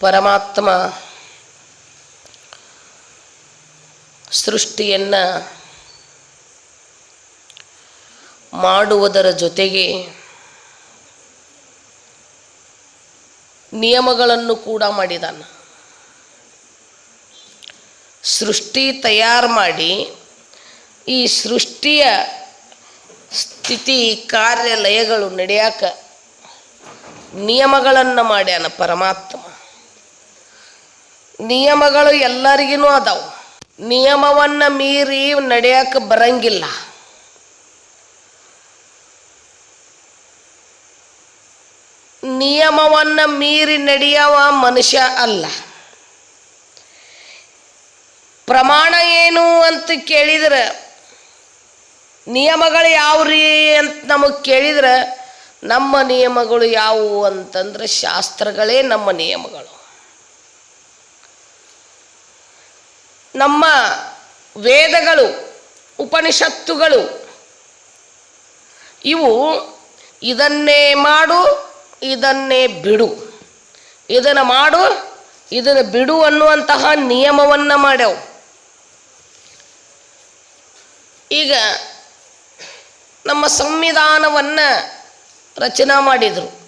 ಪರಮಾತ್ಮ ಸೃಷ್ಟಿಯನ್ನು ಮಾಡುವುದರ ಜೊತೆಗೆ ನಿಯಮಗಳನ್ನು ಕೂಡ ಮಾಡಿದಾನೆ. ಸೃಷ್ಟಿ ತಯಾರು ಮಾಡಿ ಈ ಸೃಷ್ಟಿಯ ಸ್ಥಿತಿ ಕಾರ್ಯಲಯಗಳು ನಡೆಯಾಕ ನಿಯಮಗಳನ್ನು ಮಾಡ್ಯಾನ ಪರಮಾತ್ಮ. ನಿಯಮಗಳು ಎಲ್ಲರಿಗೂ ಅದಾವು. ನಿಯಮವನ್ನು ಮೀರಿ ನಡೆಯಕ್ಕೆ ಬರಂಗಿಲ್ಲ. ನಿಯಮವನ್ನು ಮೀರಿ ನಡೆಯವ ಮನುಷ್ಯ ಅಲ್ಲ. ಪ್ರಮಾಣ ಏನು ಅಂತ ಕೇಳಿದ್ರೆ, ನಿಯಮಗಳು ಯಾವ್ರಿ ಅಂತ ನಮಗೆ ಕೇಳಿದ್ರೆ, ನಮ್ಮ ನಿಯಮಗಳು ಯಾವುವು ಅಂತಂದ್ರೆ ಶಾಸ್ತ್ರಗಳೇ ನಮ್ಮ ನಿಯಮಗಳು. ನಮ್ಮ ವೇದಗಳು, ಉಪನಿಷತ್ತುಗಳು, ಇವು ಇದನ್ನೇ ಮಾಡು, ಇದನ್ನೇ ಬಿಡು. ಇದನ್ನು ಮಾಡು, ಇದನ್ನು ಬಿಡು ಅನ್ನುವಂತಹ ನಿಯಮವನ್ನು ಮಾಡ್ಯಾವು. ಈಗ ನಮ್ಮ ಸಂವಿಧಾನವನ್ನು ರಚನೆ ಮಾಡಿದರು.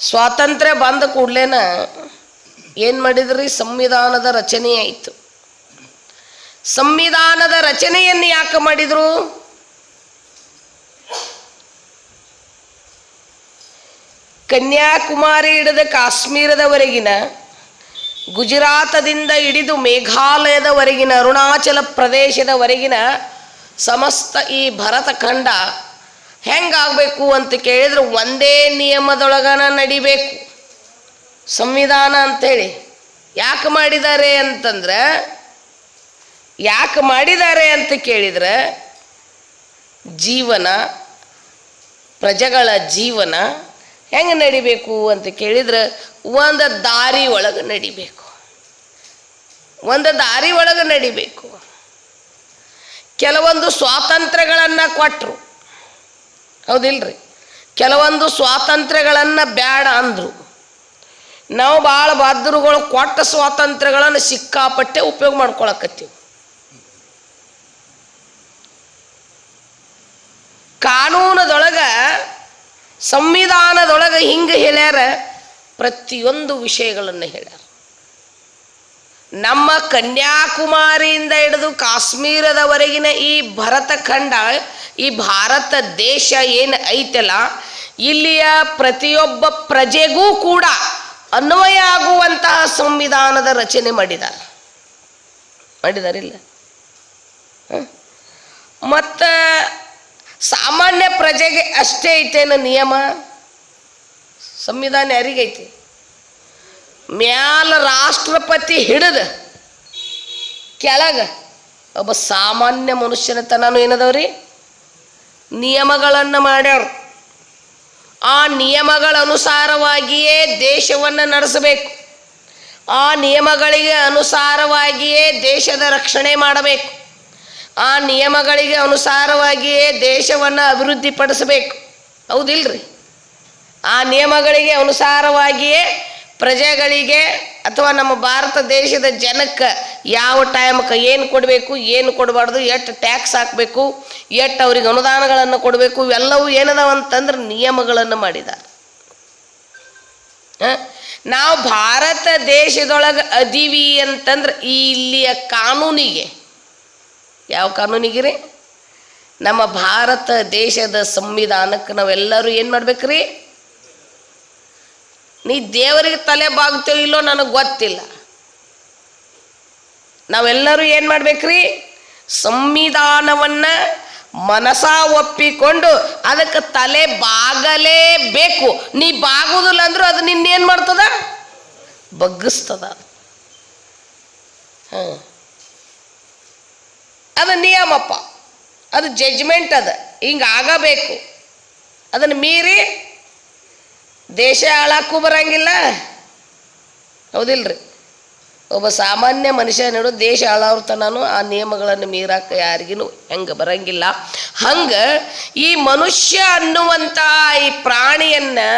ಸ್ವಾತಂತ್ರ್ಯ ಬಂದ ಕೂಡಲೇನ ಏನು ಮಾಡಿದ್ರಿ? ಸಂವಿಧಾನದ ರಚನೆ ಆಯಿತು. ಸಂವಿಧಾನದ ರಚನೆಯನ್ನು ಯಾಕೆ ಮಾಡಿದರು? ಕನ್ಯಾಕುಮಾರಿ ಹಿಡಿದ ಕಾಶ್ಮೀರದವರೆಗಿನ, ಗುಜರಾತದಿಂದ ಹಿಡಿದು ಮೇಘಾಲಯದವರೆಗಿನ, ಅರುಣಾಚಲ ಪ್ರದೇಶದವರೆಗಿನ ಸಮಸ್ತ ಈ ಭರತ ಖಂಡ ಹೆಂಗಾಗಬೇಕು ಅಂತ ಕೇಳಿದ್ರೆ ಒಂದೇ ನಿಯಮದೊಳಗನ ನಡಿಬೇಕು. ಸಂವಿಧಾನ ಅಂತೇಳಿ. ಯಾಕೆ ಮಾಡಿದ್ದಾರೆ ಅಂತಂದ್ರೆ, ಯಾಕೆ ಮಾಡಿದ್ದಾರೆ ಅಂತ ಕೇಳಿದ್ರೆ, ಜೀವನ, ಪ್ರಜೆಗಳ ಜೀವನ ಹೆಂಗೆ ನಡಿಬೇಕು ಅಂತ ಕೇಳಿದ್ರೆ, ಒಂದು ದಾರಿ ಒಳಗೆ ನಡಿಬೇಕು. ಒಂದು ದಾರಿ ಒಳಗೆ ನಡಿಬೇಕು. ಕೆಲವೊಂದು ಸ್ವಾತಂತ್ರ್ಯಗಳನ್ನು ಕೊಟ್ಟರು ಹೌದಿಲ್ರಿ? ಕೆಲವೊಂದು ಸ್ವಾತಂತ್ರ್ಯಗಳನ್ನು ಬ್ಯಾಡ ಅಂದರು. ನಾವು ಭಾಳ ಬಹದ್ದರುಗಳು ಕೊಟ್ಟ ಸ್ವಾತಂತ್ರ್ಯಗಳನ್ನು ಸಿಕ್ಕಾಪಟ್ಟೆ ಉಪಯೋಗ ಮಾಡ್ಕೊಳಕತ್ತೀವಿ. ಕಾನೂನದೊಳಗೆ, ಸಂವಿಧಾನದೊಳಗೆ ಹಿಂಗೆ ಹೇಳ್ಯಾರ, ಪ್ರತಿಯೊಂದು ವಿಷಯಗಳನ್ನು ಹೇಳ್ಯಾರ. ನಮ್ಮ ಕನ್ಯಾಕುಮಾರಿಯಿಂದ ಹಿಡಿದು ಕಾಶ್ಮೀರದವರೆಗಿನ ಈ ಭರತ ಖಂಡ, ಈ ಭಾರತ ದೇಶ ಏನು ಐತಲ್ಲ, ಇಲ್ಲಿಯ ಪ್ರತಿಯೊಬ್ಬ ಪ್ರಜೆಗೂ ಕೂಡ ಅನ್ವಯ ಆಗುವಂತಹ ಸಂವಿಧಾನದ ರಚನೆ ಮಾಡಿದಾರ ಮಾಡಿದಾರಿಲ್ಲ ಮತ್ತು ಸಾಮಾನ್ಯ ಪ್ರಜೆಗೆ ಅಷ್ಟೇ ಐತೇನು ನಿಯಮ? ಸಂವಿಧಾನ ಯಾರಿಗೈತಿ ಮ್ಯಾಲ ರಾಷ್ಟ್ರಪತಿ ಹಿಡಿದ ಕೆಳಗ ಒಬ್ಬ ಸಾಮಾನ್ಯ ಮನುಷ್ಯನ ತನೂ ಏನದವ್ರಿ? ನಿಯಮಗಳನ್ನು ಮಾಡ್ಯಾರ ಆ ನಿಯಮಗಳ ಅನುಸಾರವಾಗಿಯೇ ದೇಶವನ್ನು ನಡೆಸಬೇಕು. ಆ ನಿಯಮಗಳಿಗೆ ಅನುಸಾರವಾಗಿಯೇ ದೇಶದ ರಕ್ಷಣೆ ಮಾಡಬೇಕು. ಆ ನಿಯಮಗಳಿಗೆ ಅನುಸಾರವಾಗಿಯೇ ದೇಶವನ್ನು ಅಭಿವೃದ್ಧಿಪಡಿಸಬೇಕು. ಹೌದಿಲ್ರಿ? ಆ ನಿಯಮಗಳಿಗೆ ಅನುಸಾರವಾಗಿಯೇ ಪ್ರಜೆಗಳಿಗೆ ಅಥವಾ ನಮ್ಮ ಭಾರತ ದೇಶದ ಜನಕ್ಕೆ ಯಾವ ಟೈಮ್ಗೆ ಏನು ಕೊಡಬೇಕು, ಏನು ಕೊಡಬಾರ್ದು, ಎಷ್ಟು ಟ್ಯಾಕ್ಸ್ ಹಾಕಬೇಕು, ಎಷ್ಟು ಅವ್ರಿಗೆ ಅನುದಾನಗಳನ್ನು ಕೊಡಬೇಕು, ಇವೆಲ್ಲವೂ ಏನದಾವ ಅಂತಂದ್ರೆ ನಿಯಮಗಳನ್ನು ಮಾಡಿದ್ದಾರೆ? ನಾವು ಭಾರತ ದೇಶದೊಳಗೆ ಅದೀವಿ ಅಂತಂದ್ರೆ ಇಲ್ಲಿಯ ಕಾನೂನಿಗೆ. ಯಾವ ಕಾನೂನಿಗೆ ನಮ್ಮ ಭಾರತ ದೇಶದ ಸಂವಿಧಾನಕ್ಕೆ ನಾವೆಲ್ಲರೂ ಏನು ಮಾಡ್ಬೇಕ್ರಿ? ನೀ ದೇವರಿಗೆ ತಲೆ ಬಾಗ್ತೇವೋ ಇಲ್ಲೋ ನನಗೆ ಗೊತ್ತಿಲ್ಲ. ನಾವೆಲ್ಲರೂ ಏನು ಮಾಡ್ಬೇಕ್ರಿ? ಸಂವಿಧಾನವನ್ನು ಮನಸ ಒಪ್ಪಿಕೊಂಡು ಅದಕ್ಕೆ ತಲೆ ಬಾಗಲೇಬೇಕು. ನೀ ಬಾಗುದಿಲ್ಲ ಅಂದ್ರೂ ಅದು ನಿನ್ನೇನು ಮಾಡ್ತದ? ಬಗ್ಗಿಸ್ತದ. ಹಾಂ. ಅದು ನಿಯಮಪ್ಪ. ಅದು ಜಜ್ಮೆಂಟ್ ಅದ. ಹಿಂಗೆ ಆಗಬೇಕು. ಅದನ್ನು ಮೀರಿ ದೇಶ ಹಾಳಾಕ್ಕೂ ಬರಂಗಿಲ್ಲ. ಹೌದಿಲ್ರಿ? ಒಬ್ಬ ಸಾಮಾನ್ಯ ಮನುಷ್ಯ ನೋಡು, ದೇಶ ಹಾಳಾವ್ರತನೂ ಆ ನಿಯಮಗಳನ್ನು ಮೀರಾಕ ಯಾರಿಗೂ ಹೆಂಗೆ ಬರಂಗಿಲ್ಲ. ಹಂಗೆ ಈ ಮನುಷ್ಯ ಅನ್ನುವಂಥ ಈ ಪ್ರಾಣಿಯನ್ನು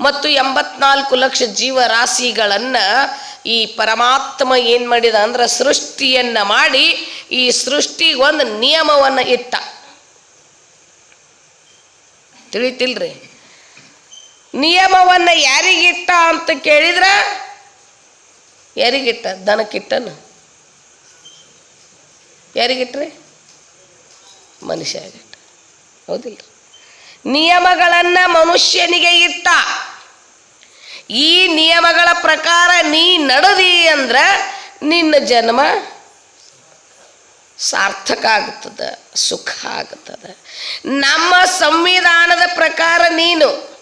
ಮತ್ತು ಎಂಬತ್ನಾಲ್ಕು ಲಕ್ಷ ಜೀವರಾಶಿಗಳನ್ನು ಈ ಪರಮಾತ್ಮ ಏನು ಮಾಡಿದ ಅಂದ್ರೆ ಸೃಷ್ಟಿಯನ್ನು ಮಾಡಿ, ಈ ಸೃಷ್ಟಿಗೊಂದು ನಿಯಮವನ್ನು ಇಟ್ಟ. ತಿಳಿತಿಲ್ರಿ? ನಿಯಮವನ್ನು ಯಾರಿಗಿಟ್ಟ ಅಂತ ಕೇಳಿದ್ರ? ಯಾರಿಗಿಟ್ಟ? ದನಕ್ಕಿಟ್ಟನು? ಯಾರಿಗಿಟ್ರಿ? ಮನುಷ್ಯಗಿಟ್ಟ ಹೌದಿಲ್ಲ ನಿಯಮಗಳನ್ನು ಮನುಷ್ಯನಿಗೆ ಇಟ್ಟ. ಈ ನಿಯಮಗಳ ಪ್ರಕಾರ ನೀ ನಡೆದಿ ಅಂದ್ರೆ ನಿನ್ನ ಜನ್ಮ ಸಾರ್ಥಕ ಆಗುತ್ತದೆ ಸುಖ ಆಗುತ್ತದೆ ನಮ್ಮ ಸಂವಿಧಾನದ ಪ್ರಕಾರ ನೀನು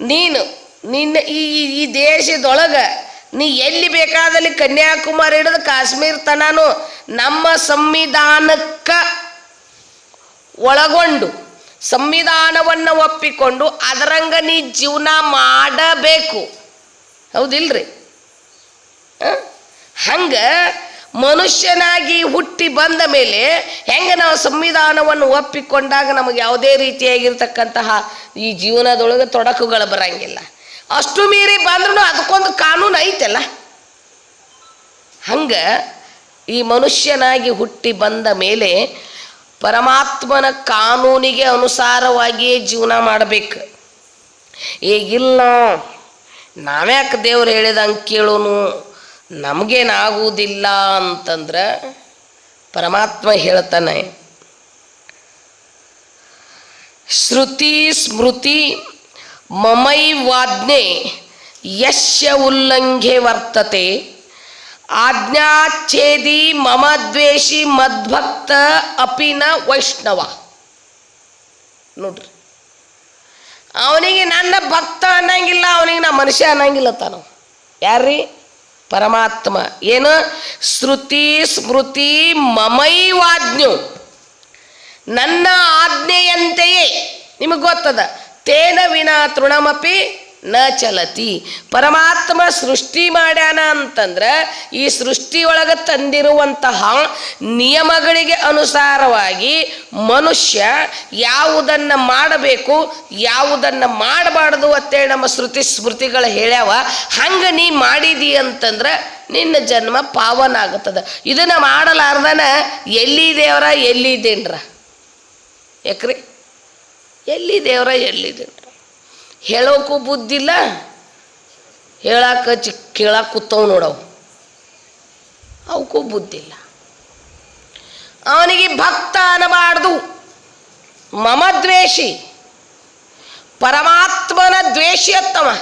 ನೀನು, ನಿನ್ನ ಈ, ಈ- ದೇಶದೊಳಗೆ ನೀ ಎಲ್ಲಿ ಬೇಕಾದಲ್ಲಿ ಕನ್ಯಾಕುಮಾರಿ ಹಿಡಿದು ಕಾಶ್ಮೀರ್ ತನಾನು ನಮ್ಮ ಸಂವಿಧಾನಕ್ಕೆ ಒಳಗೊಂಡು, ಸಂವಿಧಾನವನ್ನು ಒಪ್ಪಿಕೊಂಡು ಅದರಂಗ ನೀ ಜೀವನ ಮಾಡಬೇಕು ಹೌದಿಲ್ರಿ? ಹಂಗ ಮನುಷ್ಯನಾಗಿ ಹುಟ್ಟಿ ಬಂದ ಮೇಲೆ ಹೆಂಗೆ ನಾವು ಸಂವಿಧಾನವನ್ನು ಒಪ್ಪಿಕೊಂಡಾಗ ನಮಗೆ ಯಾವುದೇ ರೀತಿಯಾಗಿರ್ತಕ್ಕಂತಹ ಈ ಜೀವನದೊಳಗೆ ತೊಡಕುಗಳು ಬರಂಗಿಲ್ಲ. ಅಷ್ಟು ಮೀರಿ ಬಂದ್ರೂ ಅದಕ್ಕೊಂದು ಕಾನೂನು ಐತಲ್ಲ. ಹಂಗ ಈ ಮನುಷ್ಯನಾಗಿ ಹುಟ್ಟಿ ಬಂದ ಮೇಲೆ ಪರಮಾತ್ಮನ ಕಾನೂನಿಗೆ ಅನುಸಾರವಾಗಿಯೇ ಜೀವನ ಮಾಡಬೇಕು. ಈಗಿಲ್ಲ ನಾವ್ಯಾಕೆ ದೇವ್ರು ಹೇಳಿದಂಗೆ ಕೇಳೋನು? ನಮಗೇನಾಗುವುದಿಲ್ಲ ಅಂತಂದ್ರೆ ಪರಮಾತ್ಮ ಹೇಳ್ತಾನೆ, ಶ್ರುತಿ ಸ್ಮೃತಿ ಮಮೈವಾಜ್ಞೆ ಯಶ್ಯ ಉಲ್ಲಂಘೆ ವರ್ತತೆ, ಆಜ್ಞಾಚ್ಛೇದಿ ಮಮ ದ್ವೇಷಿ ಮದ್ಭಕ್ತ ಅಪಿನ ವೈಷ್ಣವ. ನೋಡ್ರಿ, ಅವನಿಗೆ ನನ್ನ ಭಕ್ತ ಅನ್ನಂಗಿಲ್ಲ, ಅವನಿಗೆ ನಾ ಮನುಷ್ಯ ಅನ್ನಂಗಿಲ್ಲ ತಾನು. ಯಾರ್ರಿ? ಪರಮಾತ್ಮ. ಏನು? ಶ್ರುತಿ ಸ್ಮೃತಿ ಮಮೈವಾಜ್ಞು. ನನ್ನ ಆಜ್ಞೆಯಂತೆಯೇ. ನಿಮಗೆ ಗೊತ್ತದ? ತೇನ ವಿನಾ ತೃಣಮಪಿ ನ ಚಲತಿ. ಪರಮಾತ್ಮ ಸೃಷ್ಟಿ ಮಾಡ್ಯಾನ ಅಂತಂದ್ರೆ ಈ ಸೃಷ್ಟಿಯೊಳಗೆ ತಂದಿರುವಂತಹ ನಿಯಮಗಳಿಗೆ ಅನುಸಾರವಾಗಿ ಮನುಷ್ಯ ಯಾವುದನ್ನು ಮಾಡಬೇಕು, ಯಾವುದನ್ನು ಮಾಡಬಾರ್ದು ಅಂತೇಳಿ ನಮ್ಮ ಶ್ರುತಿ ಸ್ಮೃತಿಗಳು ಹೇಳ್ಯಾವ, ಹಂಗೆ ನೀ ಮಾಡಿದಿ ಅಂತಂದ್ರೆ ನಿನ್ನ ಜನ್ಮ ಪಾವನ ಆಗುತ್ತದೆ. ಇದನ್ನು ಮಾಡಲಾರ್ದನ ಎಲ್ಲಿ ದೇವರ ಎಲ್ಲಿ ದೇನ್ರ ಯಾಕ್ರಿ? ಎಲ್ಲಿ ದೇವರ ಎಲ್ಲಿ ಹೇಳೋಕ್ಕೂ ಬುದ್ಧಿಲ್ಲ ಹೇಳಕ್ಕೆ ಚಿ ಕೇಳಕ್ಕೆ ಕೂತವ್ ನೋಡವು. ಅವಕ್ಕೂ ಬುದ್ಧಿಲ್ಲ. ಅವನಿಗೆ ಭಕ್ತ ಅನ್ನಬಾರ್ದು ಮಮ ದ್ವೇಷಿ. ಪರಮಾತ್ಮನ ದ್ವೇಷಿ ಅತ್ತವ.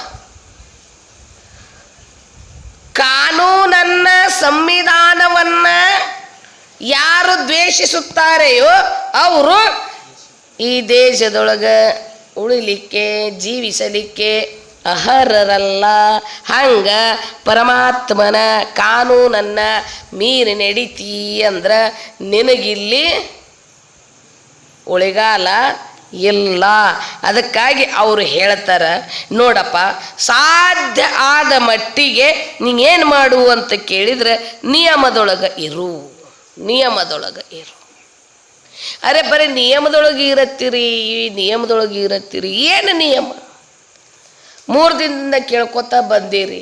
ಕಾನೂನನ್ನ, ಸಂವಿಧಾನವನ್ನ ಯಾರು ದ್ವೇಷಿಸುತ್ತಾರೆಯೋ, ಅವರು ಈ ದೇಶದೊಳಗೆ ಉಳಿಲಿಕ್ಕೆ, ಜೀವಿಸಲಿಕ್ಕೆ ಅಹರರಲ್ಲ. ಹಂಗ ಪರಮಾತ್ಮನ ಕಾನೂನನ್ನ ಮೀರಿ ನಡೀತಿ ಅಂದ್ರೆ ನಿನಗಿಲ್ಲಿ ಉಳಿಗಾಲ ಇಲ್ಲ. ಅದಕ್ಕಾಗಿ ಅವರು ಹೇಳ್ತಾರೆ, ನೋಡಪ್ಪ, ಸಾಧ್ಯ ಆದ ಮಟ್ಟಿಗೆ ನೀನೇನು ಮಾಡು ಅಂತ ಕೇಳಿದ್ರೆ ನಿಯಮದೊಳಗೆ ಇರು ನಿಯಮದೊಳಗೆ ಇರು. ಅರೆ ಬರೀ ನಿಯಮದೊಳಗೆ ಇರತ್ತೀರಿ ನಿಯಮದೊಳಗೆ ಇರತ್ತೀರಿ. ಏನು ನಿಯಮ? ಮೂರು ದಿನದಿಂದ ಕೇಳ್ಕೊತ ಬಂದಿರಿ.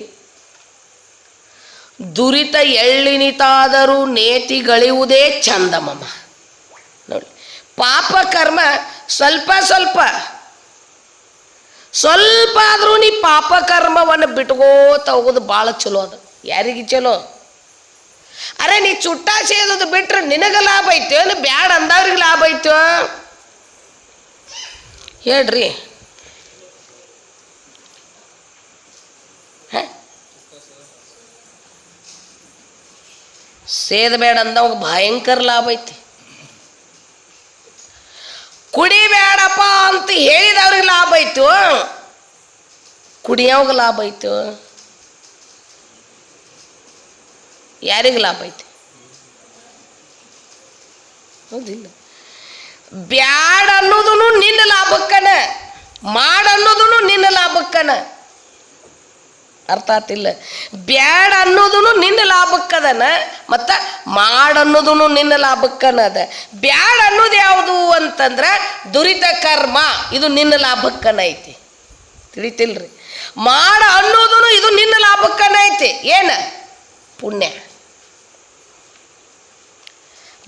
ದುರಿತ ಎಳ್ಳಿನಿತಾದರೂ ನೇತಿಗಳಿಯುವುದೇ ಚಂದಮಮ್ಮ ನೋಡಿ, ಪಾಪ ಕರ್ಮ ಸ್ವಲ್ಪ ಸ್ವಲ್ಪ. ಸ್ವಲ್ಪ ಆದರೂ ನೀ ಪಾಪ ಕರ್ಮವನ್ನು ಬಿಟ್ಕೋತ ಹೋಗೋದು ಭಾಳ ಚಲೋ ಅದು. ಯಾರಿಗೆ ಚಲೋ? ಅರೆ ನೀ ಚುಟ್ಟ ಸೇದೋದು ಬಿಟ್ರೆ ನಿನಗೆ ಲಾಭ ಐತೋ ಏನು ಬ್ಯಾಡ ಅಂದವ್ರಿಗೆ ಲಾಭ ಐತೋ ಹೇಳ್ರಿ ಹ? ಸೇದಬೇಡ ಅಂದವಾಗ ಭಯಂಕರ ಲಾಭ ಐತಿ ಕುಡಿಬೇಡಪ್ಪ ಅಂತ ಹೇಳಿದವ್ರಿಗೆ ಲಾಭ ಐತು ಕುಡಿಯೋವಾಗ ಲಾಭ ಐತು ಯಾರಿಗೆ ಲಾಭ ಐತಿ? ಹೌದಿಲ್ಲ. ಬ್ಯಾಡ ಅನ್ನೋದು ನಿನ್ನ ಲಾಭಕ್ಕನ ಮಾಡನ್ನೋದು ನಿನ್ನ ಲಾಭಕ್ಕನ. ಅರ್ಥ ಆತಿಲ್ಲ ಬ್ಯಾಡ ಅನ್ನೋದು ನಿನ್ನ ಲಾಭಕ್ಕದನ, ಮತ್ತು ಮಾಡನ್ನೋದು ನಿನ್ನ ಲಾಭಕ್ಕನ ಅದ ಬ್ಯಾಡ ಅನ್ನೋದು ಯಾವುದು ಅಂತಂದ್ರೆ ದುರಿತ ಕರ್ಮ, ಇದು ನಿನ್ನ ಲಾಭಕ್ಕನ ಐತಿ. ತಿಳಿತಿಲ್ರಿ? ಮಾಡ ಅನ್ನೋದು ಇದು ನಿನ್ನ ಲಾಭಕ್ಕನ ಐತಿ. ಏನ? ಪುಣ್ಯ.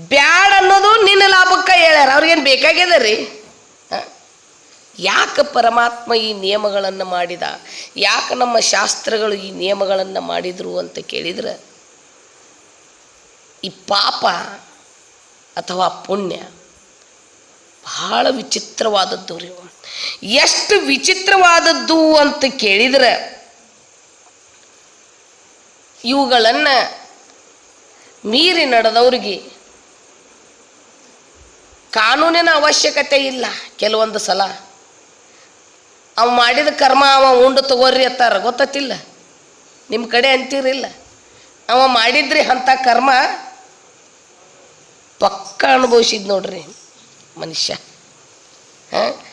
ಬ್ಯಾಡ ಅನ್ನೋದು ನಿನ್ನ ಲಾಭಕ್ಕೆ ಹೇಳ್ಯಾರ. ಅವ್ರಿಗೇನು ಬೇಕಾಗ್ಯದ ರೀ? ಯಾಕೆ ಪರಮಾತ್ಮ ಈ ನಿಯಮಗಳನ್ನು ಮಾಡಿದ? ಯಾಕೆ ನಮ್ಮ ಶಾಸ್ತ್ರಗಳು ಈ ನಿಯಮಗಳನ್ನು ಮಾಡಿದ್ರು ಅಂತ ಕೇಳಿದ್ರೆ? ಈ ಪಾಪ ಅಥವಾ ಪುಣ್ಯ ಬಹಳ ವಿಚಿತ್ರವಾದದ್ದು ರೀ ಎಷ್ಟು ವಿಚಿತ್ರವಾದದ್ದು ಅಂತ ಕೇಳಿದ್ರೆ? ಇವುಗಳನ್ನು ಮೀರಿ ನಡೆದವ್ರಿಗೆ ಕಾನೂನಿನ ಅವಶ್ಯಕತೆ ಇಲ್ಲ ಕೆಲವೊಂದು ಸಲ. ಅವ ಮಾಡಿದ ಕರ್ಮ ಅವ ಉಂಡು ತಗೋರಿ ಅತ್ತಾರ ಗೊತ್ತತ್ತಿಲ್ಲ. ನಿಮ್ಮ ಕಡೆ ಅಂತೀರಿಲ್ಲ. ಅವ ಮಾಡಿದ್ರಿ ಅಂಥ ಕರ್ಮ ಪಕ್ಕ ಅನುಭವಿಸಿದ್ ನೋಡ್ರಿ ಮನುಷ್ಯ. ಹಾಂ?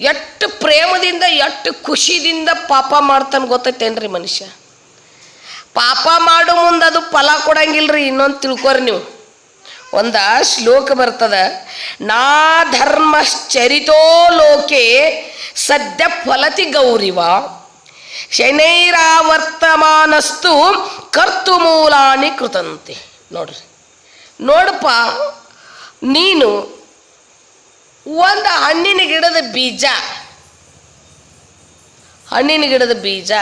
ಎಷ್ಟು ಪ್ರೇಮದಿಂದ ಎಷ್ಟು ಖುಷಿದಿಂದ ಪಾಪ ಮಾಡ್ತಾನೆ ಗೊತ್ತೈತೇನ್ರಿ ಮನುಷ್ಯ? ಪಾಪ ಮಾಡೋ ಮುಂದೆ ಅದು ಫಲ ಕೊಡಂಗಿಲ್ರಿ, ಇನ್ನೊಂದು ತಿಳ್ಕೊರಿ ನೀವು. ಒಂದ ಶ್ಲೋಕ ಬರ್ತದ, ನಾ ಧರ್ಮಶ್ಚರಿತೋ ಲೋಕೆ ಸದ್ಯ ಫಲತಿ ಗೌರಿವ. ಶನೈರಾವರ್ತಮಾನಸ್ತು ಕರ್ತು ಮೂಲಾನಿ ಕೃತಂತೆ. ನೋಡ್ರಿ, ನೋಡಪ್ಪ, ನೀನು ಒಂದು ಹಣ್ಣಿನ ಗಿಡದ ಬೀಜ, ಹಣ್ಣಿನ ಗಿಡದ ಬೀಜ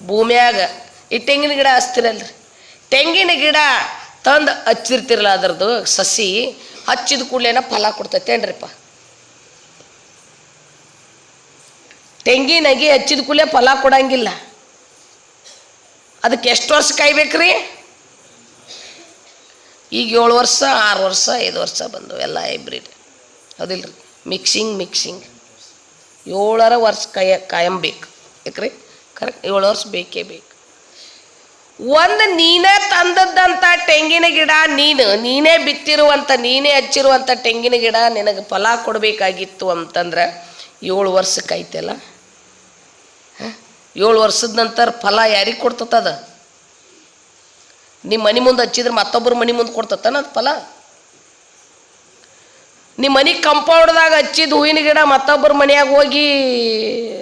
ಭೂಮ್ಯಾಗ, ಈ ತೆಂಗಿನ ಗಿಡ ಹಚ್ತಿರಲ್ರಿ. ತೆಂಗಿನ ಗಿಡ ತಂದು ಹಚ್ಚಿರ್ತಿರಲ್ಲ ಅದರದ್ದು ಸಸಿ, ಹಚ್ಚಿದ ಕೂಡಲೇನ ಫಲ ಕೊಡ್ತೈತೇನ್ರಿಪ್ಪ ತೆಂಗಿನಗಿ ಹಚ್ಚಿದ ಕೂಡಲೇ ಫಲ ಕೊಡಂಗಿಲ್ಲ. ಅದಕ್ಕೆ ಎಷ್ಟು ವರ್ಷ ಕಾಯ್ಬೇಕ್ರಿ? ಈಗ ಏಳು ವರ್ಷ, ಆರು ವರ್ಷ, ಐದು ವರ್ಷ ಬಂದು ಎಲ್ಲ ಹೈಬ್ರಿಡ್. ಹೌದಿಲ್ರಿ? Mixing mixing. ಏಳರ ವರ್ಷ ಕಾಯ ಕಾಯಂಬೇಕು ಯಾಕ್ರಿ? ಕರೆಕ್ಟ್ ಏಳು ವರ್ಷ ಬೇಕೇ ಬೇಕು. ಒಂದು ನೀನೇ ತಂದದ್ದಂಥ ತೆಂಗಿನ ಗಿಡ ನೀನು, ನೀನೇ ಬಿತ್ತಿರುವಂಥ ನೀನೇ ಹಚ್ಚಿರುವಂಥ ತೆಂಗಿನ ಗಿಡ ನಿನಗೆ ಫಲ ಕೊಡಬೇಕಾಗಿತ್ತು ಅಂತಂದ್ರೆ ಏಳು ವರ್ಷಕ್ಕೆ ಆಯ್ತಲ್ಲ? ಹ? ಏಳು ವರ್ಷದ ನಂತರ ಫಲ ಯಾರಿಗೆ ಕೊಡ್ತದ ನಿಮ್ಮ ಮನೆ ಮುಂದೆ ಹಚ್ಚಿದ್ರೆ ಮತ್ತೊಬ್ಬರು ಮನೆ ಮುಂದೆ ಕೊಡ್ತತನ ಅದು ಫಲ? ನಿಮ್ಮ ಮನೆ ಕಂಪೌಂಡ್ದಾಗ ಹಚ್ಚಿದ ಹೂವಿನ ಗಿಡ ಮತ್ತೊಬ್ಬರ ಮನೆಯಾಗ ಹೋಗಿ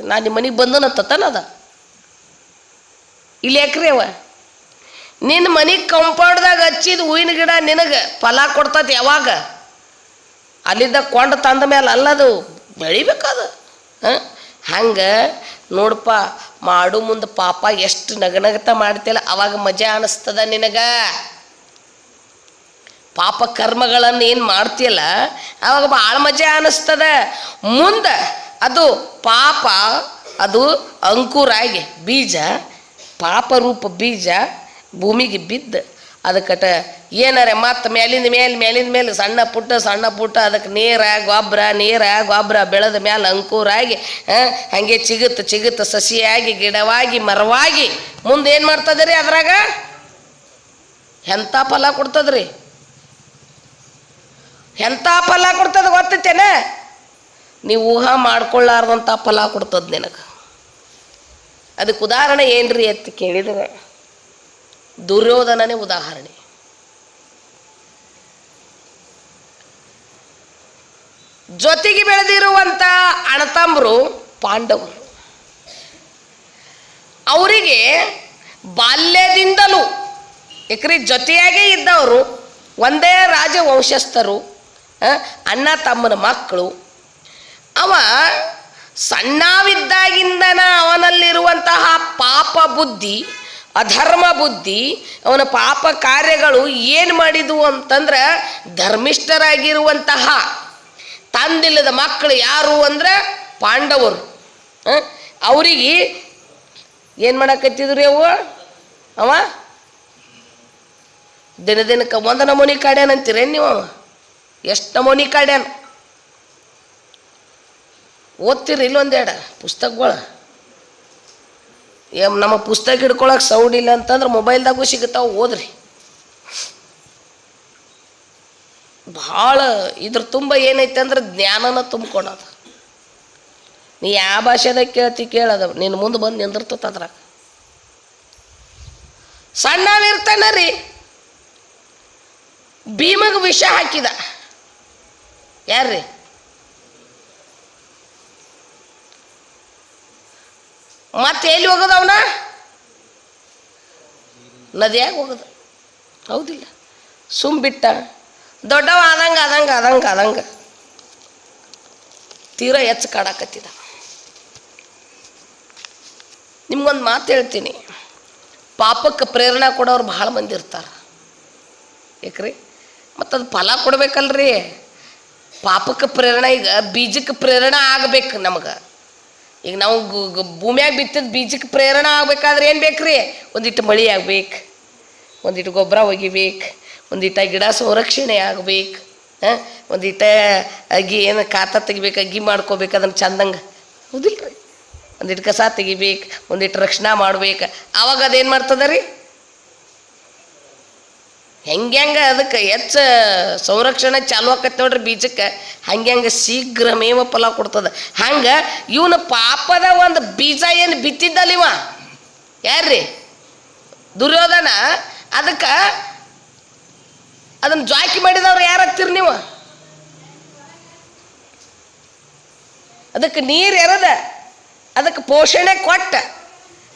ನಾ ನಿಮ್ಮ ಮನೆಗೆ ಬಂದನತ್ತತನ ಅದ? ಇಲ್ಲಿ ಯಾಕ್ರಿ ಅವ? ನಿನ್ನ ಮನೆ ಕಂಪೌಂಡ್ದಾಗ ಹಚ್ಚಿದ ಹೂವಿನ ಗಿಡ ನಿನಗೆ ಫಲ ಕೊಡ್ತತಿ ಯಾವಾಗ? ಅಲ್ಲಿದ್ದ ಕೊಂಡು ತಂದ ಮೇಲೆ ಅಲ್ಲದು, ಬೆಳಿಬೇಕದು. ಹಾಂ? ಹಂಗೆ ನೋಡಪ್ಪ, ಮಾಡು ಮುಂದೆ ಪಾಪ ಎಷ್ಟು ನಗನಗತ ಮಾಡ್ತಿಲ್ಲ ಅವಾಗ ಮಜಾ ಅನಿಸ್ತದ ನಿನಗ. ಪಾಪ ಕರ್ಮಗಳನ್ನು ಏನು ಮಾಡ್ತಿಯಲ್ಲ, ಅವಾಗ ಭಾಳ ಮಜಾ ಅನಿಸ್ತದ. ಮುಂದೆ ಅದು ಪಾಪ, ಅದು ಅಂಕುರಾಗಿ ಬೀಜ, ಪಾಪ ರೂಪ ಬೀಜ ಭೂಮಿಗೆ ಬಿದ್ದು. ಅದಕ್ಕಟ ಏನಾರೆ ಮತ್ತೆ ಮೇಲಿಂದ ಮೇಲೆ ಮೇಲಿಂದ ಮೇಲೆ ಸಣ್ಣ ಪುಟ್ಟ ಸಣ್ಣ ಪುಟ್ಟ, ಅದಕ್ಕೆ ನೀರ ಗೊಬ್ಬರ ನೀರ ಗೊಬ್ಬರ ಬೆಳೆದ ಮೇಲೆ ಅಂಕುರಾಗಿ ಹಂಗೆ ಚಿಗುತ್ತು, ಚಿಗುತ್ತ ಸಸಿಯಾಗಿ, ಗಿಡವಾಗಿ, ಮರವಾಗಿ ಮುಂದೆ ಏನು ಮಾಡ್ತದೆ ಅದ್ರಾಗ? ಎಂಥ ಫಲ ಕೊಡ್ತದ್ರಿ? ಎಂಥ ಫಲ ಕೊಡ್ತದ ಗೊತ್ತೈತೇನೆ? ನೀವು ಊಹಾ ಮಾಡ್ಕೊಳ್ಳಾರ್ದಂಥ ಫಲ ಕೊಡ್ತದ ನಿನಗೆ. ಅದಕ್ಕೆ ಉದಾಹರಣೆ ಏನ್ರಿ ಅಂತ ಕೇಳಿದ್ರೆ. ದುರ್ಯೋಧನನೇ ಉದಾಹರಣೆ. ಜೊತೆಗೆ ಬೆಳೆದಿರುವಂಥ ಅಣತಂಬರು ಪಾಂಡವರು. ಅವರಿಗೆ ಬಾಲ್ಯದಿಂದಲೂ ಯಾಕ್ರಿ ಜೊತೆಯಾಗೇ ಇದ್ದವರು ಒಂದೇ ರಾಜ ವಂಶಸ್ಥರು ಆ, ಅಣ್ಣ ತಮ್ಮನ ಮಕ್ಕಳು ಅವ ಸಣ್ಣವಿದ್ದಾಗಿಂದನ ಅವನಲ್ಲಿರುವಂತಹ ಪಾಪ ಬುದ್ಧಿ ಅಧರ್ಮ ಬುದ್ಧಿ, ಅವನ ಪಾಪ ಕಾರ್ಯಗಳು ಏನು ಮಾಡಿದವು ಅಂತಂದ್ರೆ ಧರ್ಮಿಷ್ಠರಾಗಿರುವಂತಹ ತಂದಿಲ್ಲದ ಮಕ್ಕಳು ಯಾರು ಅಂದ್ರೆ ಪಾಂಡವರು. ಅವರಿಗೆ ಏನು ಮಾಡಕತ್ತಿದ್ರಿ ಅವು? ಅವ? ದಿನ ದಿನಕ್ಕೆ ಒಂದು ನಮೂನಿ ಕಾಡ್ಯಾನ ಅಂತೀರೇನು ನೀವು? ಅವ ಎಷ್ಟು ನಮೂನಿ ಕಾಡ್ಯಾನ? ಓದ್ತೀರಿ ಇಲ್ಲೊಂದೆರಡು ಪುಸ್ತಕಗಳು? ನಮ್ಮ ಪುಸ್ತಕ ಹಿಡ್ಕೊಳಕ್ಕೆ ಸೌಂಡ್ ಇಲ್ಲ ಅಂತಂದ್ರೆ ಮೊಬೈಲ್ದಾಗೂ ಸಿಗುತ್ತಾವ, ಓದ್ರಿ. ಭಾಳ ಇದ್ರ ತುಂಬ ಏನೈತೆ ಅಂದ್ರೆ ಜ್ಞಾನನ ತುಂಬ್ಕೊಳೋದು ನೀ ಯಾವ ಭಾಷೆದಾಗ ಕೇಳ್ತಿ ಕೇಳದ ನಿನ್ನ ಮುಂದೆ ಬಂದು ನಿಂದಿರ್ತದ ಅದ್ರಾಗ. ಸಣ್ಣವಿರ್ತಾನ ರೀ. ಭೀಮಗ ವಿಷ ಹಾಕಿದ. ಯಾರ್ರಿ? ಮತ್ತೆ ಎಲ್ಲಿ ಹೋಗೋದು ಅವನ? ನದಿಯಾಗ ಹೋಗೋದು. ಹೌದಿಲ್ಲ. ಸುಮ್ ಬಿಟ್ಟ ದೊಡ್ಡವ ಆದಂಗ ಆದಂಗ ಆದಂಗ ಆದಂಗ. ತೀರಾ ಹೆಚ್ಚು ಕಾಡಾಕತ್ತಿದ. ನಿಮ್ಗೊಂದು ಮಾತು ಹೇಳ್ತೀನಿ. ಪಾಪಕ್ಕೆ ಪ್ರೇರಣೆ ಕೊಡೋರು ಭಾಳ ಮಂದಿ ಇರ್ತಾರೆ. ಯಾಕ್ರಿ ಮತ್ತು ಅದು ಫಲ ಕೊಡ್ಬೇಕಲ್ರಿ. ಪಾಪಕ್ಕೆ ಪ್ರೇರಣೆ ಈಗ ಬೀಜಕ್ಕೆ ಪ್ರೇರಣೆ ಆಗಬೇಕು ನಮಗೆ. ಈಗ ನಾವು ಭೂಮಿಯಾಗ ಬಿತ್ತಿದ ಬೀಜಕ್ಕೆ ಪ್ರೇರಣೆ ಆಗ್ಬೇಕಾದ್ರೆ ಏನು ಬೇಕ್ರಿ? ಒಂದಿಟ್ಟು ಮಳಿ ಆಗ್ಬೇಕು ಒಂದಿಟ್ಟು ಗೊಬ್ಬರ ಒಗಿಬೇಕು, ಒಂದಿಟ್ಟ ಗಿಡ ಸಂರಕ್ಷಣೆ ಆಗ್ಬೇಕು, ಹಾಂ? ಒಂದಿಟ್ಟ ಅಗಿ ಏನು ಖಾತ ತೆಗಿಬೇಕು ಅಗ್ಗಿ ಮಾಡ್ಕೋಬೇಕು, ಅದನ್ನು ಚಂದಂಗೆ ಹೌದಿಲ್ಲ ರೀ ಒಂದಿಟ್ಟು ಕಸ ತೆಗಿಬೇಕು ಒಂದಿಟ್ಟು ರಕ್ಷಣೆ ಮಾಡ್ಬೇಕು. ಆವಾಗ ಅದೇನು ಮಾಡ್ತದ ರೀ? ಹೆಂಗೆ ಹೆಂಗೆ ಅದಕ್ಕೆ ಹೆಚ್ಚು ಸಂರಕ್ಷಣೆ ಚಾಲು ಆಕತ್ತೆ ನೋಡ್ರಿ ಬೀಜಕ್ಕೆ. ಹಂಗೆ ಹಂಗೆ ಶೀಘ್ರಮೇವ ಫಲ ಕೊಡ್ತದ. ಹಂಗೆ ಇವನ ಪಾಪದ ಒಂದು ಬೀಜ ಏನು ಬಿತ್ತಿದ್ದಲ್ಲ ಇವ? ಯಾರ್ರಿ? ದುರ್ಯೋಧನ? ಅದಕ್ಕೆ ಅದನ್ನು ಜಾಕಿ ಮಾಡಿದವ್ರು ಯಾರು ಹತ್ತಿರ ನೀವು? ಅದಕ್ಕೆ ನೀರು ಎರದ. ಅದಕ್ಕೆ ಪೋಷಣೆ ಕೊಟ್ಟ.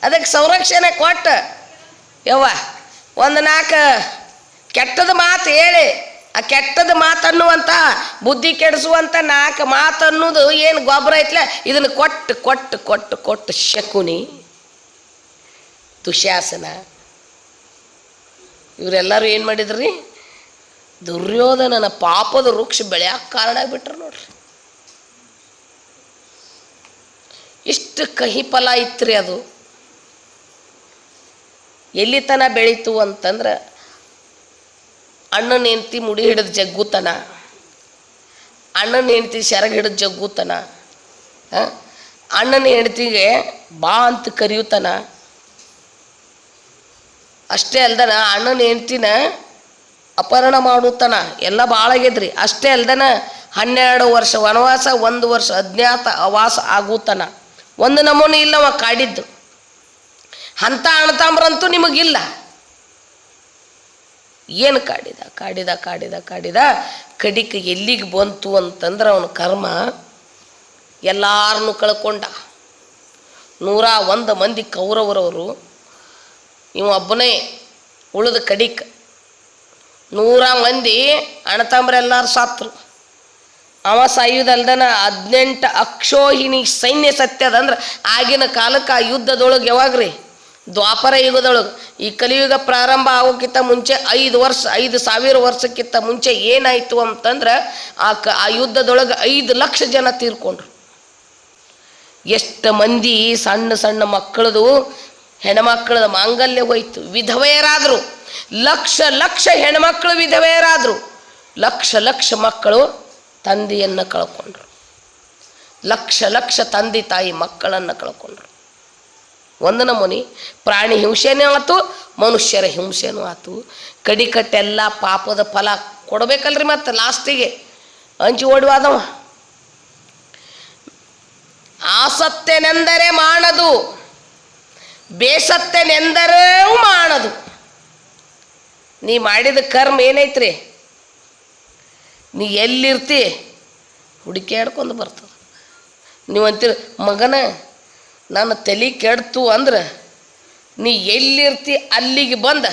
ಅದಕ್ಕೆ ಸಂರಕ್ಷಣೆ ಕೊಟ್ಟ. ಯವ್ವ, ಒಂದು ನಾಲ್ಕು ಕೆಟ್ಟದ ಮಾತು ಹೇಳಿ. ಆ ಕೆಟ್ಟದ ಮಾತನ್ನುವಂಥ ಬುದ್ಧಿ ಕೆಡಿಸುವಂಥ ನಾಲ್ಕು ಮಾತನ್ನೋದು ಏನು ಗೊಬ್ಬರ ಐತ್ಲ? ಇದನ್ನು ಕೊಟ್ಟು ಕೊಟ್ಟು ಕೊಟ್ಟು ಕೊಟ್ಟು ಶಕುನಿ ದುಶಾಸನ ಇವರೆಲ್ಲರೂ ಏನು ಮಾಡಿದ್ರಿ? ದುರ್ಯೋಧನನ ಪಾಪದ ವೃಕ್ಷ ಬೆಳೆಯಕ್ಕೆ ಕಾರಣ ಆಗ್ಬಿಟ್ರು ನೋಡ್ರಿ. ಇಷ್ಟು ಕಹಿ ಫಲ ಇತ್ರಿ ಅದು. ಎಲ್ಲಿ ತನ ಬೆಳೀತು ಅಂತಂದ್ರೆ ಅಣ್ಣನ ಹೆಂಡ್ತಿ ಮುಡಿ ಹಿಡಿದು ಜಗ್ಗುತನ. ಅಣ್ಣನ ಹೆಂಡ್ತಿ ಸೆರಗ ಹಿಡಿದು ಜಗ್ಗುತನ? ಅಣ್ಣನ ಹೆಂಡ್ತಿಗೆ ಬಾ ಅಂತ ಕರೆಯುತ್ತಾನ ಅಷ್ಟೇ ಅಲ್ದನ ಅಣ್ಣನ ಹೆಂಡ್ತಿನ ಅಪಹರಣ ಮಾಡುತ್ತನ ಎಲ್ಲ ಭಾಳ ಆಗ್ಯದ್ರಿ. ಅಷ್ಟೇ ಅಲ್ದನ ಹನ್ನೆರಡು ವರ್ಷ ವನವಾಸ, ಒಂದು ವರ್ಷ ಅಜ್ಞಾತ, ಅವಾಸ ಆಗುತ್ತಾನ ಒಂದು ನಮೂನೆ ಇಲ್ಲವ ಕಾಡಿದ್ದು. ಅಂಥ ಅಣ್ಣತಾಮ್ರಂತೂ ನಿಮಗಿಲ್ಲ. ಏನು ಕಾಡಿದ? ಕಾಡಿದ ಕಾಡಿದ ಕಾಡಿದ. ಕಡಿಕ ಎಲ್ಲಿಗೆ ಬಂತು ಅಂತಂದ್ರೆ ಅವನ ಕರ್ಮ ಎಲ್ಲಾರನ್ನು ಕಳ್ಕೊಂಡ. ನೂರ ಒಂದು ಮಂದಿ ಕೌರವರವರು, ಇವ ಒಬ್ಬನೇ ಉಳಿದ ಕಡಿಕ. ನೂರ ಮಂದಿ ಅಣ್ಣತಮ್ಮರೆಲ್ಲರೂ ಸಾತ್ರು. ಅವ ಸಾಯುದಲ್ದನ ಹದಿನೆಂಟು ಅಕ್ಷೋಹಿಣಿ ಸೈನ್ಯ ಸತ್ಯದ ಅಂದ್ರೆ ಆಗಿನ ಕಾಲಕ್ಕೆ ಆ ಯುದ್ಧದೊಳಗೆ ಯಾವಾಗ್ರಿ? ದ್ವಾಪರ ಯುಗದೊಳಗೆ ಈ ಕಲಿಯುಗ ಪ್ರಾರಂಭ ಆಗೋಕ್ಕಿಂತ ಮುಂಚೆ ಐದು ವರ್ಷ, ಐದು ಸಾವಿರ ವರ್ಷಕ್ಕಿಂತ ಮುಂಚೆ ಏನಾಯಿತು ಅಂತಂದ್ರೆ ಆ ಕ, ಆ ಯುದ್ಧದೊಳಗೆ ಐದು ಲಕ್ಷ ಜನ ತೀರ್ಕೊಂಡ್ರು. ಎಷ್ಟು ಮಂದಿ ಸಣ್ಣ ಸಣ್ಣ ಮಕ್ಕಳದು, ಹೆಣ್ಮಕ್ಳದ ಮಾಂಗಲ್ಯ ಹೋಯ್ತು. ವಿಧವೆಯರಾದರು. ಲಕ್ಷ ಲಕ್ಷ ಹೆಣ್ಮಕ್ಳು ವಿಧವೆಯರಾದರು. ಲಕ್ಷ ಲಕ್ಷ ಮಕ್ಕಳು ತಂದೆಯನ್ನು ಕಳ್ಕೊಂಡ್ರು. ಲಕ್ಷ ಲಕ್ಷ ತಂದೆ ತಾಯಿ ಮಕ್ಕಳನ್ನು ಕಳ್ಕೊಂಡ್ರು. ಒಂದು ನಮೂನಿ ಪ್ರಾಣಿ ಹಿಂಸೆನೂ ಆಯ್ತು ಮನುಷ್ಯರ ಹಿಂಸೆನೂ ಆಯ್ತು ಕಡಿಕಟ್ಟೆಲ್ಲ ಪಾಪದ ಫಲ ಕೊಡಬೇಕಲ್ರಿ ಮತ್ತೆ ಲಾಸ್ಟಿಗೆ. ಹಂಚಿ ಓಡುವಾದವ ಆಸತ್ತೆನೆಂದರೆ ಮಾಡದು ಬೇಸತ್ತೆನೆಂದರೂ ಮಾಡದು ನೀ ಮಾಡಿದ ಕರ್ಮ ಏನೈತ್ರಿ? ನೀ ಎಲ್ಲಿರ್ತಿ? ಹುಡುಕ್ಯಾಡ್ಕೊಂಡು ಬರ್ತದೆ. ನೀವು ಅಂತೀರಿ ಮಗನ ನನ್ನ ತಲೆ ಕೆಡ್ತು ಅಂದ್ರೆ ನೀ ಎಲ್ಲಿರ್ತಿ ಅಲ್ಲಿಗೆ ಬಂದ?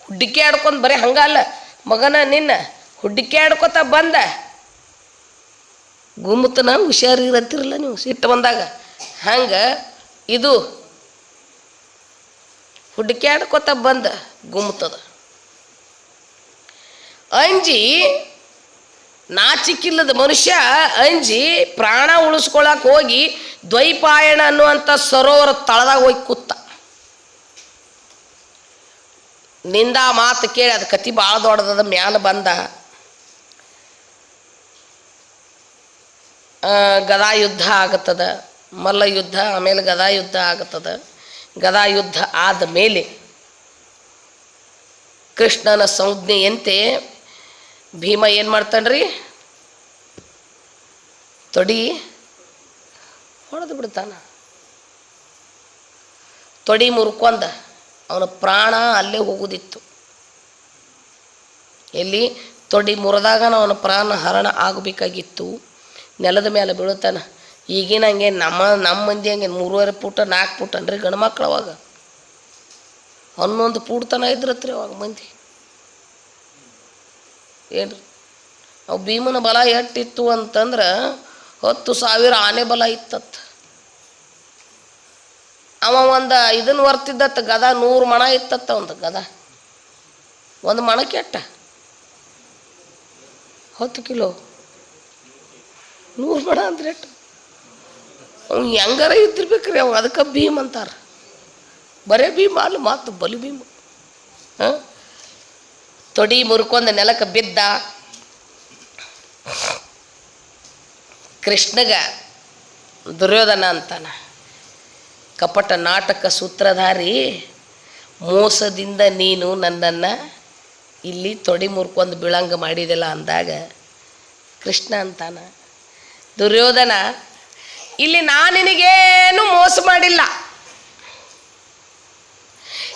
ಹುಡುಕ್ಯಾಡ್ಕೊಂಡು ಬರೀ ಹಂಗಲ್ಲ. ಮಗನ ನಿನ್ನ ಹುಡುಕ್ಯಾಡ್ಕೊತ ಬಂದ? ಗುಮ್ಮತನ ಹುಷಾರಿರತ್ತಿರಲ್ಲ ನೀವು? ಸಿಟ್ಟು ಬಂದಾಗ. ಹಂಗೆ ಇದು ಹುಡ್ಕ್ಯಾಡ್ಕೊತ ಬಂದ ಗುಮ್ಮತದ. ಅಂಜಿ ನಾಚಿಕಿಲ್ಲದ ಮನುಷ್ಯ ಅಂಜಿ ಪ್ರಾಣ ಉಳಿಸ್ಕೊಳಕ್ ಹೋಗಿ ದ್ವೈಪಾಯಣ ಅನ್ನುವಂಥ ಸರೋವರ ತಳದಾಗ ಹೋಗಿ ಕೂತ. ನಿಂದ ಮಾತು ಕೇಳಿ ಅದು ಕತಿ ಭಾಳ ದೊಡ್ಡದ ಮ್ಯಾಲ ಬಂದ. ಗದಾ ಯುದ್ಧ ಆಗತ್ತದ. ಮಲ್ಲ ಯುದ್ಧ ಆಮೇಲೆ ಗದಾ ಯುದ್ಧ ಆಗತ್ತದ. ಗದಾ ಯುದ್ಧ ಆದ ಮೇಲೆ ಕೃಷ್ಣನ ಸಂಜ್ಞೆಯಂತೆ ಭೀಮ ಏನು ಮಾಡ್ತಾನ್ರಿ? ತೊಡಿ ಹೊಡೆದು ಬಿಡ್ತಾನ. ತೊಡಿ ಮುರ್ಕೊಂಡ ಅವನ ಪ್ರಾಣ ಅಲ್ಲೇ ಹೋಗುದಿತ್ತು. ಎಲ್ಲಿ? ತೊಡಿ ಮುರಿದಾಗ ಅವನ ಪ್ರಾಣ ಹರಣ ಆಗಬೇಕಾಗಿತ್ತು. ನೆಲದ ಮೇಲೆ ಬೀಳುತ್ತಾನ ಈಗಿನ ಹಂಗೆ ನಮ್ಮ ನಮ್ಮ ಮಂದಿ ಹಂಗೆ ಮೂರುವರೆ ಪುಟ, ನಾಲ್ಕು ಪುಟ ಅನ್ರಿ ಗಂಡು ಮಕ್ಕಳು ಅವಾಗ. ಹನ್ನೊಂದು ಫೂಟ್ ತನ ಇದ್ರತ್ರಿ ಅವಾಗ ಮಂದಿ. ಏನ್ರಿ? ಅವು ಭೀಮನ ಬಲ ಎಷ್ಟಿತ್ತು ಅಂತಂದ್ರೆ ಹತ್ತು ಸಾವಿರ ಆನೆ ಬಲ ಇತ್ತತ್ತ ಅವ ಒಂದು ಇದನ್ನು ವರ್ತಿದ್ದತ್ತ ಗದ, ನೂರು ಮಣ ಇತ್ತತ್ತ ಒಂದು ಗದ. ಒಂದು ಮಣ ಎಟ್ಟ? ಹತ್ತು ಕಿಲೋ. ನೂರು ಮಣ ಅಂದ್ರೆ ಎಟ್ಟು? ಅವ್ನು ಹೆಂಗಾರ ಇದ್ದಿರ್ಬೇಕ್ರಿ ಅವ, ಅದಕ್ಕೆ ಭೀಮ್ ಅಂತಾರೆ. ಬರೇ ಭೀಮ ಅಲ್ಲ, ಮಾತು ಬಲಿ ಭೀಮ್. ಹಾಂ? ತೊಡಿ ಮುರ್ಕೊಂಡು ನೆಲಕ್ಕೆ ಬಿದ್ದ ಕೃಷ್ಣಗ ದುರ್ಯೋಧನ ಅಂತಾನ. ಕಪಟ ನಾಟಕ ಸೂತ್ರಧಾರಿ, ಮೋಸದಿಂದ ನೀನು ನನ್ನನ್ನು ಇಲ್ಲಿ ತೊಡಿ ಮುರ್ಕೊಂಡು ಬಿಳಂಗ ಮಾಡಿದೆಲ್ಲ ಅಂದಾಗ ಕೃಷ್ಣ ಅಂತಾನ, ದುರ್ಯೋಧನ, ಇಲ್ಲಿ ನಾನು ನಿನಗೇನು ಮೋಸ ಮಾಡಿಲ್ಲ.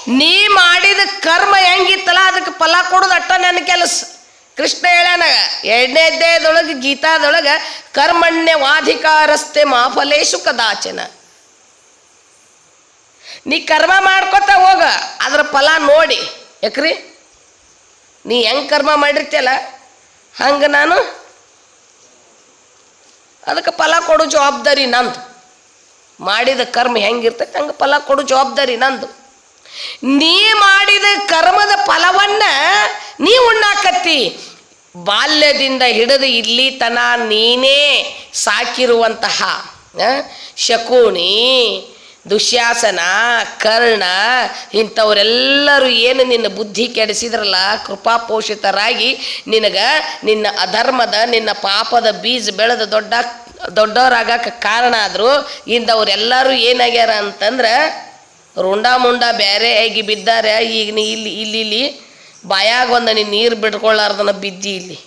ನೀ ಮಾಡಿದ ಕರ್ಮ ಹೆಂಗಿತ್ತಲ್ಲ, ಅದಕ್ಕೆ ಫಲ ಕೊಡೋದು ಅಟ್ಟ ನನ್ನ ಕೆಲಸ. ಕೃಷ್ಣ ಹೇಳ್ಯಾನ, ಎರಡನೇ ಅಧ್ಯಾಯದೊಳಗೆ, ಗೀತಾದೊಳಗೆ ಕರ್ಮಣ್ಯವಾಧಿಕಾರಸ್ತೆ ಮಾಫಲೇಶು ಕದಾಚನ. ನೀ ಕರ್ಮ ಮಾಡ್ಕೊತ ಹೋಗ, ಅದರ ಫಲ ನೋಡಿ. ಯಾಕ್ರಿ? ನೀ ಹೆಂಗೆ ಕರ್ಮ ಮಾಡಿರ್ತಿಯಲ್ಲ, ಹಂಗೆ ನಾನು ಅದಕ್ಕೆ ಫಲ ಕೊಡು ಜವಾಬ್ದಾರಿ ನಂದು. ಮಾಡಿದ ಕರ್ಮ ಹೆಂಗಿರ್ತೈತೆ, ಹಂಗೆ ಫಲ ಕೊಡು ಜವಾಬ್ದಾರಿ ನಂದು. ನೀ ಮಾಡಿದ ಕರ್ಮದ ಫಲವನ್ನ ನೀ ಉಣ್ಣಾಕತ್ತಿ. ಬಾಲ್ಯದಿಂದ ಹಿಡಿದು ಇಲ್ಲಿ ತನ ನೀನೇ ಸಾಕಿರುವಂತಹ ಶಕುನಿ, ದುಶ್ಯಾಸನ, ಕರ್ಣ, ಇಂಥವರೆಲ್ಲರೂ ಏನು ನಿನ್ನ ಬುದ್ಧಿ ಕೆಡಿಸಿದ್ರಲ್ಲ ಕೃಪಾಪೋಷಿತರಾಗಿ ನಿನಗ ನಿನ್ನ ಅಧರ್ಮದ, ನಿನ್ನ ಪಾಪದ ಬೀಜ ಬೆಳೆದ ದೊಡ್ಡ ದೊಡ್ಡವರಾಗಕ್ಕೆ ಕಾರಣ ಆದರೂ ಇಂಥವ್ರೆಲ್ಲರೂ ಏನಾಗ್ಯಾರ ಅಂತಂದ್ರೆ ರುಂಡ ಮುಂಡ ಬೇರೆ ಆಗಿ ಬಿದ್ದಾರೆ. ಈಗ ನೀ ಇಲ್ಲಿ ಇಲ್ಲಿ ಇಲ್ಲಿ ಬಾಯಾಗ ಒಂದು ನೀನು ನೀರು ಬಿಡ್ಕೊಳ್ಳಾರ್ದನ ಬಿದ್ದಿ ಇಲ್ಲಿ.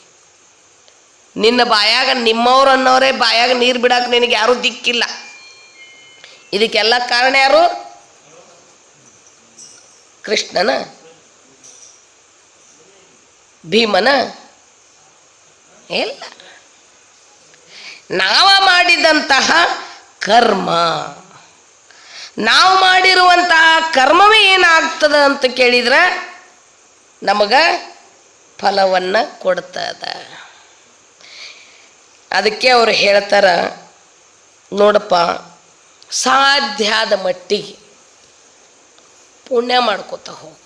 ನಿನ್ನ ಬಾಯಾಗ ನಿಮ್ಮವ್ರು ಅನ್ನೋರೇ ಬಾಯಾಗ ನೀರು ಬಿಡಕ್ಕೆ ನಿನಗೆ ಯಾರೂ ದಿಕ್ಕಿಲ್ಲ. ಇದಕ್ಕೆಲ್ಲ ಕಾರಣ ಯಾರು? ಕೃಷ್ಣನ? ಭೀಮನ? ಇಲ್ಲ. ನಾವ ಮಾಡಿದಂತಹ ಕರ್ಮ. ನಾವು ಮಾಡಿರುವಂತಹ ಕರ್ಮವೇ ಏನಾಗ್ತದ ಅಂತ ಕೇಳಿದ್ರೆ ನಮಗೆ ಫಲವನ್ನು ಕೊಡ್ತದ. ಅದಕ್ಕೆ ಅವರು ಹೇಳ್ತಾರ, ನೋಡಪ್ಪ, ಸಾಧ್ಯ ಆದ ಮಟ್ಟಿಗೆ ಪುಣ್ಯ ಮಾಡ್ಕೋತ ಹೋಗು.